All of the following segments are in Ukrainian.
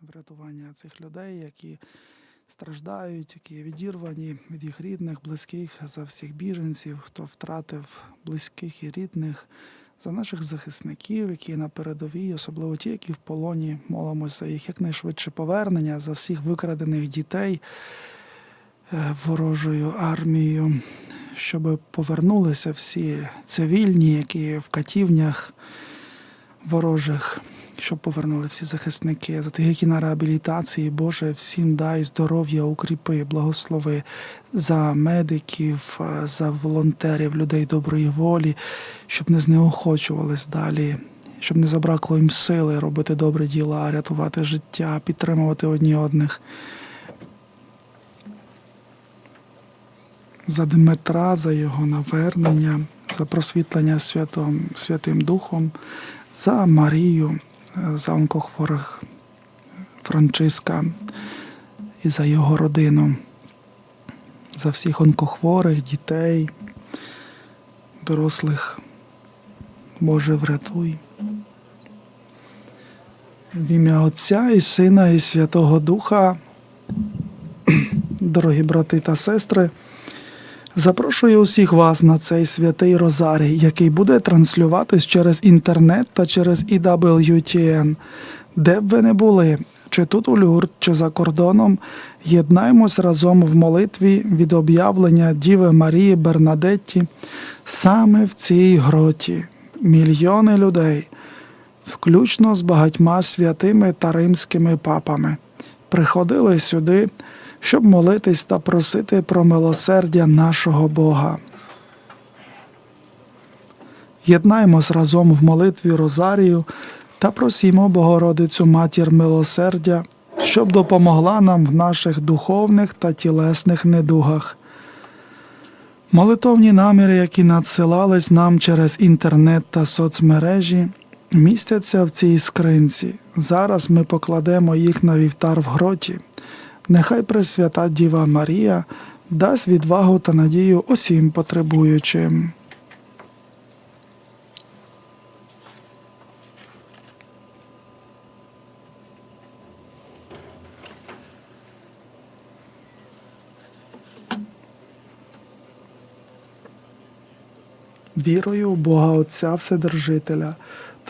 врятування цих людей, які страждають, які відірвані від їх рідних, близьких, за всіх біженців, хто втратив близьких і рідних, за наших захисників, які на передовій, особливо ті, які в полоні, молимося їх якнайшвидше повернення, за всіх викрадених дітей е, ворожою армією, щоб повернулися всі цивільні, які в катівнях ворожих, щоб повернули всі захисники, за тих, які на реабілітації, Боже, всім дай здоров'я, укріпи, благослови за медиків, е, за волонтерів, людей доброї волі, щоб не знеохочувались далі, щоб не забракло їм сили робити добре діла, рятувати життя, підтримувати одні одних. За Дмитра, за його навернення, за просвітлення Святом, Святим Духом, за Марію, за онкохворих Франциска і за його родину, за всіх онкохворих дітей, дорослих. Боже, врятуй. В ім'я Отця і Сина, і Святого Духа, дорогі брати та сестри. Запрошую усіх вас на цей святий Розарій, який буде транслюватись через інтернет та через EWTN. Де б ви не були, чи тут у Люрд, чи за кордоном, єднаємось разом в молитві від об'явлення Діви Марії Бернадетті саме в цій гроті. Мільйони людей, включно з багатьма святими та римськими папами, приходили сюди щоб молитись та просити про милосердя нашого Бога. Єднаймось разом в молитві Розарію та просімо Богородицю Матір милосердя, щоб допомогла нам в наших духовних та тілесних недугах. Молитовні наміри, які надсилались нам через інтернет та соцмережі, містяться в цій скринці. Зараз ми покладемо їх на вівтар в гроті. Нехай Пресвята Діва Марія дасть відвагу та надію усім потребуючим. Вірою в Бога Отця Вседержителя,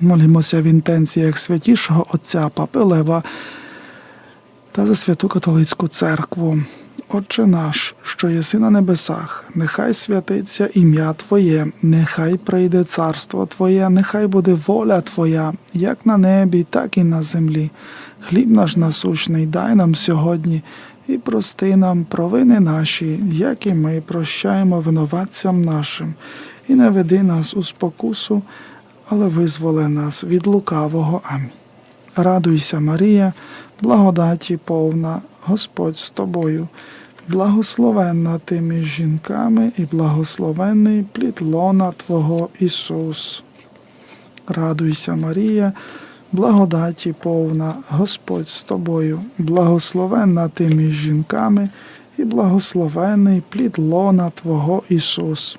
Молімося в інтенціях святішого Отця Папи Лева та за святу католицьку церкву. Отче наш, що єси на небесах, нехай святиться ім'я Твоє, нехай прийде царство Твоє, нехай буде воля Твоя, як на небі, так і на землі. Хліб наш насущний дай нам сьогодні і прости нам провини наші, як і ми прощаємо винуватцям нашим, і не веди нас у спокусу, але визволи нас від лукавого. Амінь. Радуйся, Марія, благодаті повна, Господь з тобою, благословенна ти між жінками і благословенний плід лона Твого Ісус. Радуйся, Марія, благодаті повна, Господь з тобою, благословенна ти між жінками і благословенний плід лона Твого Ісус.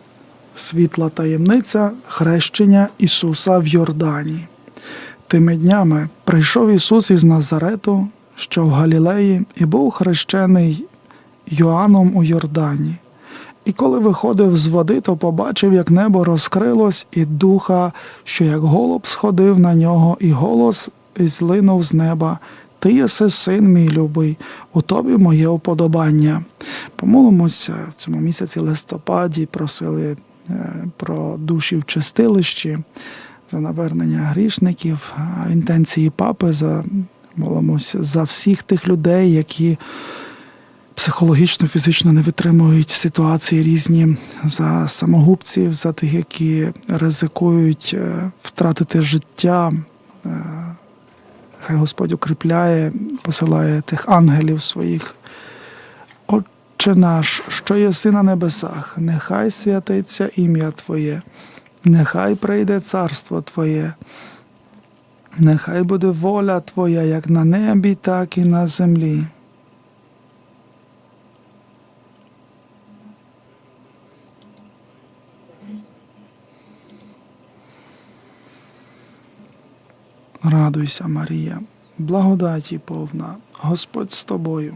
світла таємниця хрещення Ісуса в Йордані. Тими днями прийшов Ісус із Назарету, що в Галілеї, і був хрещений Йоанном у Йордані. І коли виходив з води, то побачив, як небо розкрилось, і духа, що як голуб сходив на нього, і голос злинув з неба. Ти єси син мій любий, у тобі моє уподобання. Помолимося в цьому місяці листопаді, просили про душі в чистилищі, за навернення грішників, інтенції папи за молимося за всіх тих людей, які психологічно, фізично не витримують ситуації різні, за самогубців, за тих, які ризикують е, втратити життя. Е, Хай Господь укріпляє, посилає тих ангелів своїх. Отче наш, що єси на небесах, нехай святиться ім'я Твоє, нехай прийде царство Твоє, нехай буде воля Твоя, як на небі, так і на землі. Радуйся, Марія, благодаті повна, Господь з тобою,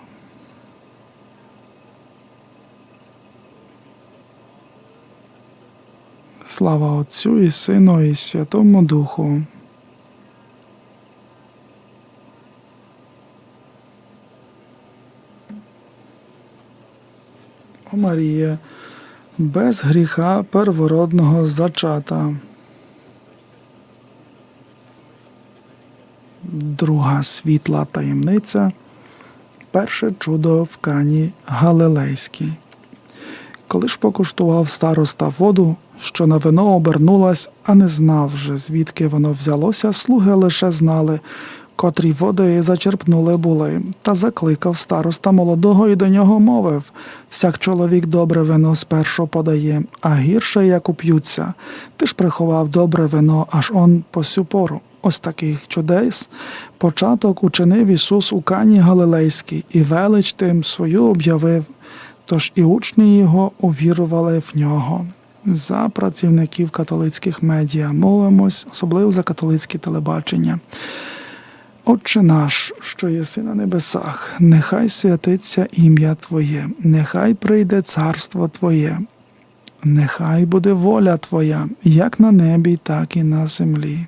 Слава Отцю і Сину, і Святому Духу. О Марія, без гріха первородного зачата. Друга світла таємниця. Перше чудо в Кані Галилейській. Коли ж покуштував староста воду, що на вино обернулась, а не знав же, звідки воно взялося, слуги лише знали, котрі води зачерпнули були, та закликав староста молодого і до нього мовив всяк чоловік добре вино спершу подає, а гірше як уп'ються. Ти ж приховав добре вино, аж он по сю пору. Ось таких чудес початок учинив Ісус у Кані Галилейській, і велич тим свою об'явив. Тож і учні його увірували в нього. За працівників католицьких медіа молимось, особливо за католицьке телебачення. Отче наш, що єси на небесах, нехай святиться ім'я Твоє, нехай прийде царство Твоє, нехай буде воля Твоя, як на небі, так і на землі.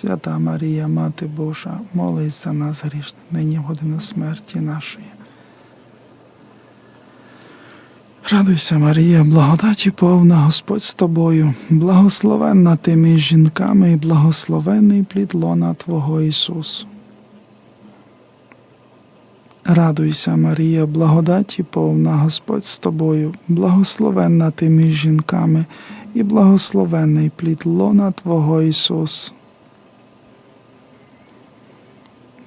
Свята Марія, Мати Божа, молись за нас грішних, нині в годину смерті нашої. Радуйся, Марія, благодаті повна, Господь з тобою, благословенна ти між жінками, і благословений плід лона Твого Ісус. Радуйся, Марія, благодаті повна, Господь з тобою, благословенна ти між жінками, і благословений плід лона Твого Ісус.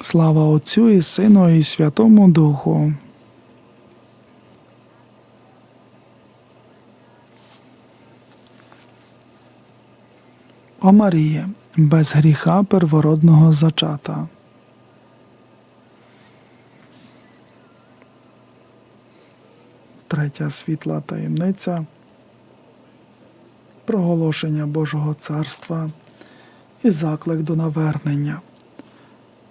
Слава Отцю і Сину, і Святому Духу. О Маріє, без гріха первородного зачата. Третя світла таємниця. Проголошення Божого царства і заклик до навернення.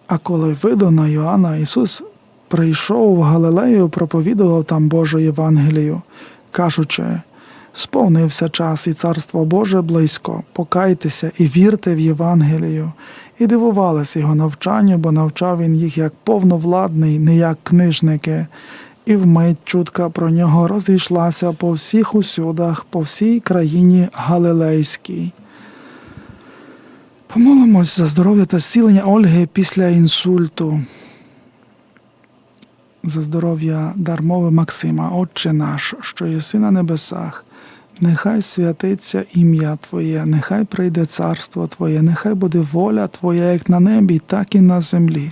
А коли видано Йоанна, Ісус прийшов в Галилею, проповідував там Божу Євангелію, кажучи, сповнився час, і царство Боже близько, покайтеся і вірте в Євангелію, і дивувалися його навчанню, бо навчав він їх як повновладний, не як книжники, і вмить чутка про нього розійшлася по всіх усюдах, по всій країні Галилейській. Помолимось за здоров'я та зцілення Ольги після інсульту. За здоров'я дармови Максима, Отче наш, що єси на небесах, нехай святиться ім'я Твоє, нехай прийде царство Твоє, нехай буде воля Твоя як на небі, так і на землі.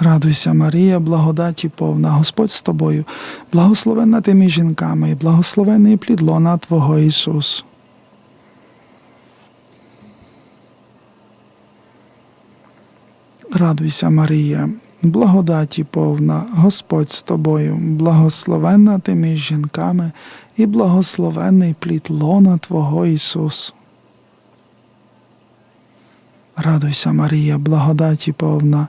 Радуйся, Марія, благодаті повна, Господь з тобою, благословенна ти між жінками, і благословений плід лона Твого Ісус. Радуйся, Марія, благодаті повна, Господь з тобою, благословенна ти між жінками, і благословений плід лона Твого Ісус. Радуйся, Марія, благодаті повна,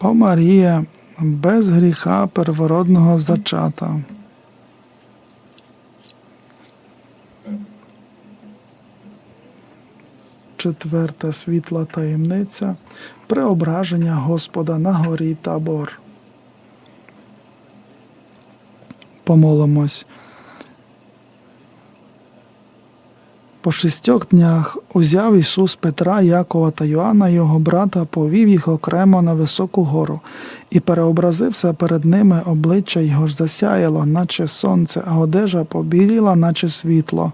О Марія, без гріха первородного зачата. Четверта світла таємниця преображення Господа на горі Табор. Помолимось. По шістьох днях узяв Ісус Петра, Якова та Йоанна, його брата, повів їх окремо на високу гору, і переобразився перед ними обличчя його ж засяяло, наче сонце, а одежа побіліла, наче світло.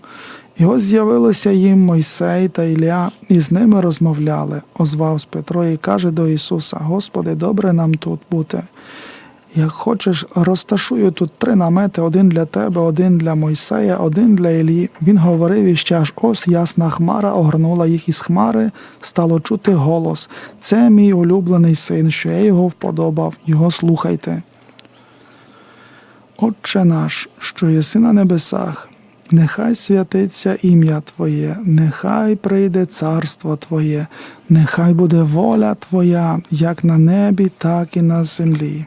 І ось з'явилися їм Мойсей та Ілля, і з ними розмовляли. Озвавсь Петро і каже до Ісуса: Господи, добре нам тут бути. Як хочеш, розташую тут три намети: один для тебе, один для Мойсея, один для Іллі. Він говорив іще аж ось ясна хмара огорнула їх із хмари, стало чути голос. Це мій улюблений син, що я його вподобав, його слухайте. Отче наш, що єси на небесах, нехай святиться ім'я Твоє, нехай прийде царство Твоє, нехай буде воля Твоя, як на небі, так і на землі.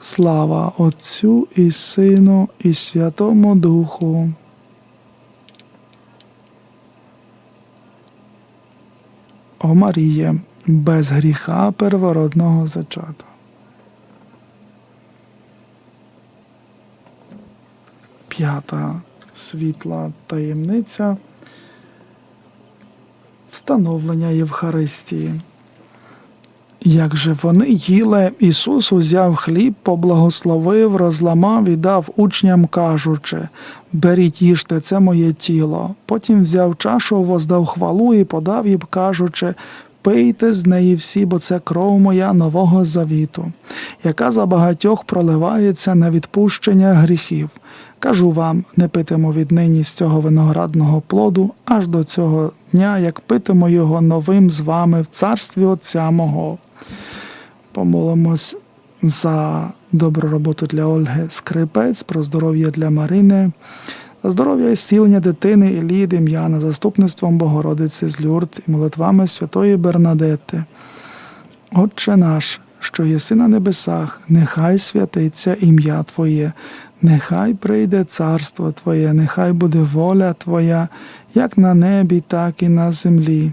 Слава Отцю і Сину, і Святому Духу. О Маріє, без гріха первородного зачата. П'ята світла таємниця встановлення Євхаристії. Як же вони їли, Ісус узяв хліб, поблагословив, розламав і дав учням, кажучи: Беріть їжте, це моє тіло. Потім взяв чашу, воздав хвалу і подав їм, кажучи: Пийте з неї всі, бо це кров моя нового завіту, яка за багатьох проливається на відпущення гріхів. Кажу вам, не питимо віднині з цього виноградного плоду, аж до цього дня, як питимо його новим з вами в царстві Отця мого. Помолимось за добру роботу для Ольги Скрипець, про здоров'я для Марини, здоров'я і зцілення дитини Ілії Дем'яна, заступництвом Богородиці з Люрд і молитвами Святої Бернадетти. Отче наш, що єси на небесах, нехай святиться ім'я Твоє, нехай прийде царство Твоє, нехай буде воля Твоя, як на небі, так і на землі.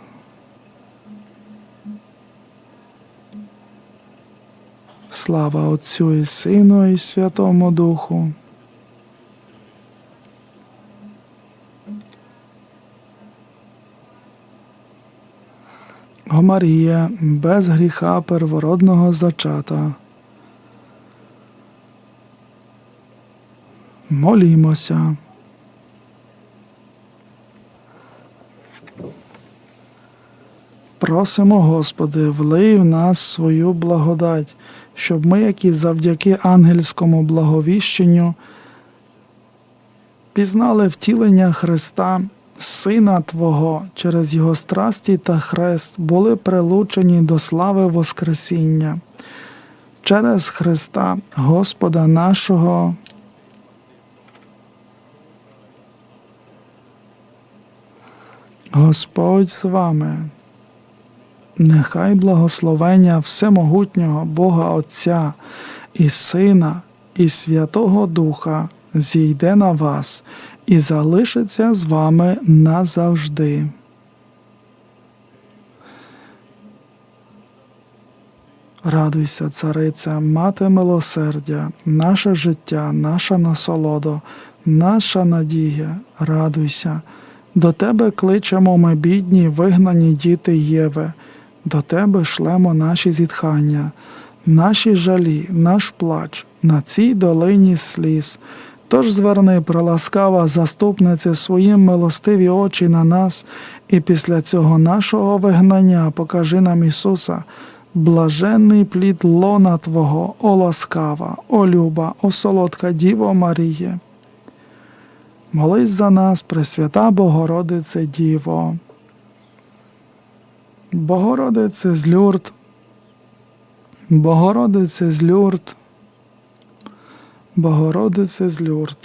Слава Отцю і Сину, і Святому Духу. О Марія, без гріха первородного зачата. Молімося. Просимо, Господи, влий в нас свою благодать, щоб ми, які завдяки ангельському благовіщенню, пізнали втілення Христа, Сина Твого, через Його страсті та хрест, були прилучені до слави Воскресіння. Через Христа, Господа нашого. Господь з вами. Нехай благословення Всемогутнього Бога Отця і Сина, і Святого Духа зійде на вас і залишиться з вами назавжди. Радуйся, цариця, мати милосердя, наше життя, наша насолода, наша надія, радуйся. До тебе кличемо ми, бідні, вигнані діти Єви, до тебе шлемо наші зітхання, наші жалі, наш плач на цій долині сліз. Тож зверни, приласкава заступнице, свої милостиві очі на нас, і після цього нашого вигнання покажи нам Ісуса, блаженний плід лона Твого, о ласкава, о люба, о солодка Діво Маріє. Молись за нас, Пресвята Богородице Діво. Богородице з Люрд, Богородице з Люрд, Богородице з Люрд.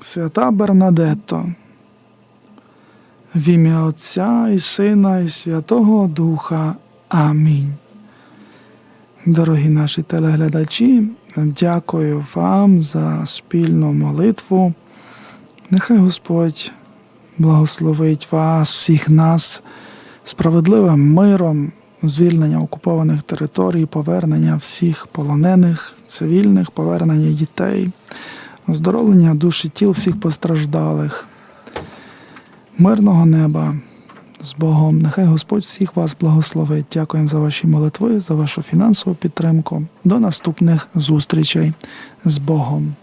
Свята Бернадетто, в ім'я Отця і Сина, і Святого Духа. Амінь. Дорогі наші телеглядачі, дякую вам за спільну молитву. Нехай Господь благословить вас, всіх нас, справедливим миром, звільнення окупованих територій, повернення всіх полонених, цивільних, повернення дітей, оздоровлення душі тіл всіх постраждалих, мирного неба з Богом. Нехай Господь всіх вас благословить. Дякуємо за ваші молитви, за вашу фінансову підтримку. До наступних зустрічей з Богом.